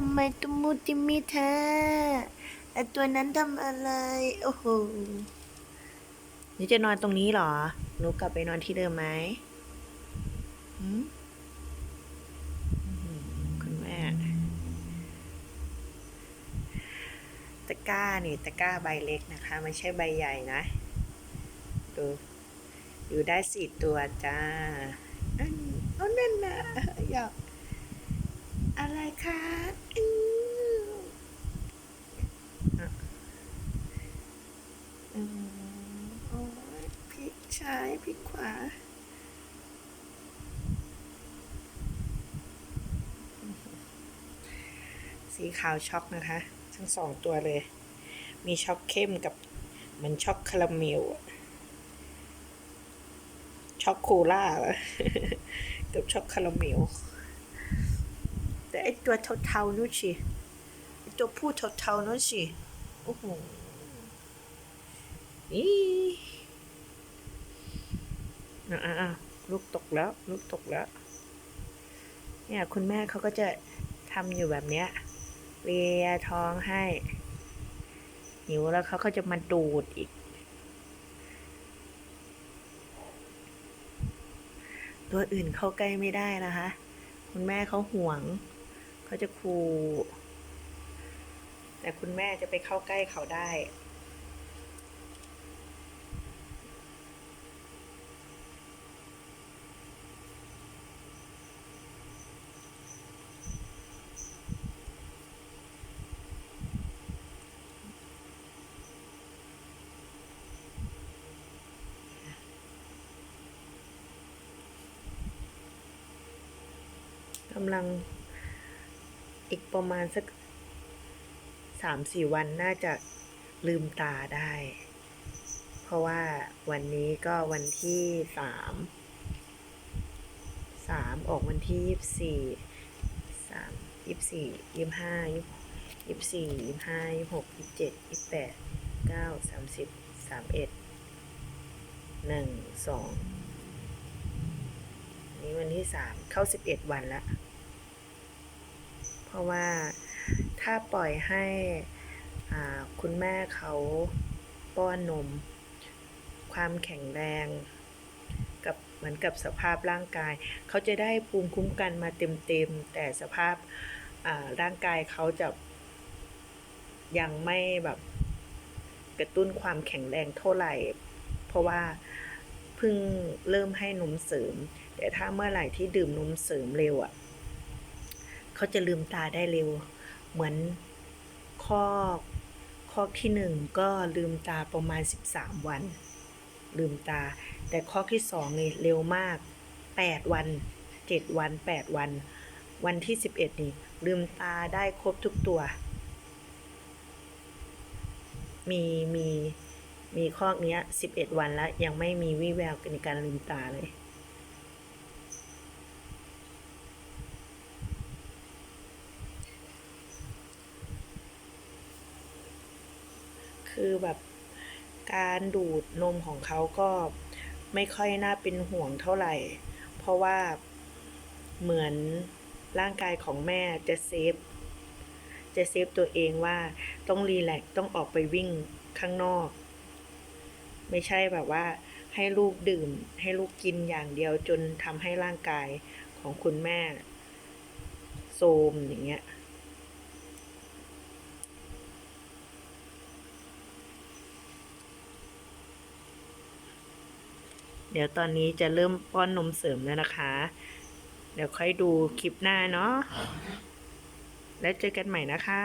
ทำไมตุมูติมิแท้ไอตัวนั้นทำอะไร โอ้โหหนูจะนอนตรงนี้เหรอ หนูกลับไปนอนที่เดิมไหมหืมอื้อหือคุณแม่ ตะกร้านี่ตะกร้าใบเล็กนะคะ ไม่ใช่ใบใหญ่นะ ดู อยู่ได้สี่ตัวจ้าอันเอานั่นนะอยาก อะไรคะอะอืมโอ้ยพิกซ้ายพิกขวาสีขาวช็อกนะคะ ทั้งสองตัวเลย มีช็อกเข้มกับเหมือนช็อกคาราเมลช็อกโคล่าเหรอกับช็อกคาราเมล แต่ไอตัวเทาๆนู้นสิไอตัวผู้เทาๆนู้นสิโอ้โหอีอะอะอะลูกตกแล้ว ลูกตกแล้ว เนี่ยคุณแม่เขาก็จะทำอยู่แบบเนี้ยเลียท้องให้หิวแล้วเขาก็จะมาดูดอีก ตัวอื่นเข้าใกล้ไม่ได้นะคะ คุณแม่เขาห่วง เขาจะคูแต่คุณแม่จะไปเข้าใกล้เขาได้ กำลัง อีกประมาณสักสามสี่วันน่าจะลืมตาได้ เพราะว่าวันนี้ก็วันที่สามสามออกวันที่ยี่สี่สามยี่สี่ยี่ห้ายี่สี่ยี่ห้ายี่หกยี่เจ็ดยี่แปดเก้าสามสิบสามเอ็ดหนึ่งสองนี่วันที่สามเข้าสิบเอ็ดวันละ เพราะว่าถ้าปล่อยให้คุณแม่เขาป้อนนม ความแข็งแรงกับเหมือนกับสภาพร่างกาย เขาจะได้ภูมิคุ้มกันมาเต็มๆ แต่สภาพร่างกายเขาจะยังไม่แบบกระตุ้นความแข็งแรงเท่าไหร่ เพราะว่าเพิ่งเริ่มให้นมเสริม แต่ถ้าเมื่อไหร่ที่ดื่มนมเสริมเร็วอะ เขาจะลืมตาได้เร็ว เหมือนข้อข้อที่หนึ่งก็ลืมตาประมาณ 13 วัน ลืมตา แต่ข้อที่สองนี่เร็วมาก 8 วัน 7 วัน 8 วัน วันที่ 11 นี่ ลืมตาได้ครบทุกตัว มีมีมีข้อเนี้ย 11 วันแล้ว ยังไม่มีวี่แววในการลืมตาเลย คือแบบการดูดนมของเขาก็ไม่ค่อยน่าเป็นห่วงเท่าไหร่ เพราะว่าเหมือนร่างกายของแม่จะเซฟ จะเซฟตัวเองว่าต้องรีแลกต้องออกไปวิ่งข้างนอก ไม่ใช่แบบว่าให้ลูกดื่ม ให้ลูกกินอย่างเดียวจนทำให้ร่างกายของคุณแม่โทมอย่างเงี้ย เดี๋ยวตอนนี้จะเริ่มป้อนนมเสริมแล้วนะคะ เดี๋ยวค่อยดูคลิปหน้าเนาะแล้วเจอกันใหม่นะคะ